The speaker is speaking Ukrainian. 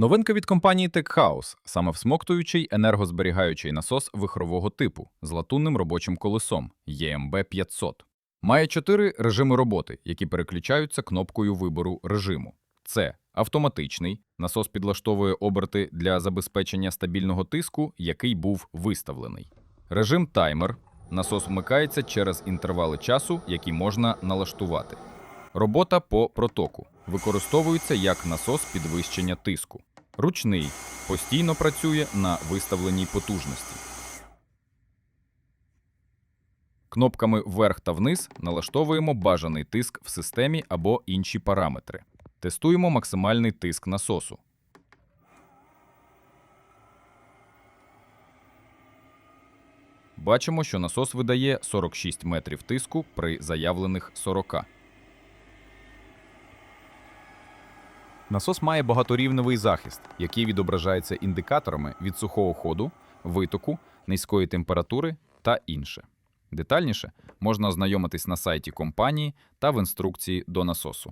Новинка від компанії TechHouse – саме всмоктуючий енергозберігаючий насос вихрового типу з латунним робочим колесом EMB 500. Має чотири режими роботи, які переключаються кнопкою вибору режиму. Це автоматичний, насос підлаштовує оберти для забезпечення стабільного тиску, який був виставлений. Режим таймер. Насос вмикається через інтервали часу, які можна налаштувати. Робота по протоку використовується як насос підвищення тиску. Ручний постійно працює на виставленій потужності. Кнопками вверх та вниз налаштовуємо бажаний тиск в системі або інші параметри. Тестуємо максимальний тиск насосу. Бачимо, що насос видає 46 метрів тиску при заявлених 40. Насос має багаторівневий захист, який відображається індикаторами від сухого ходу, витоку, низької температури та інше. Детальніше можна ознайомитись на сайті компанії та в інструкції до насосу.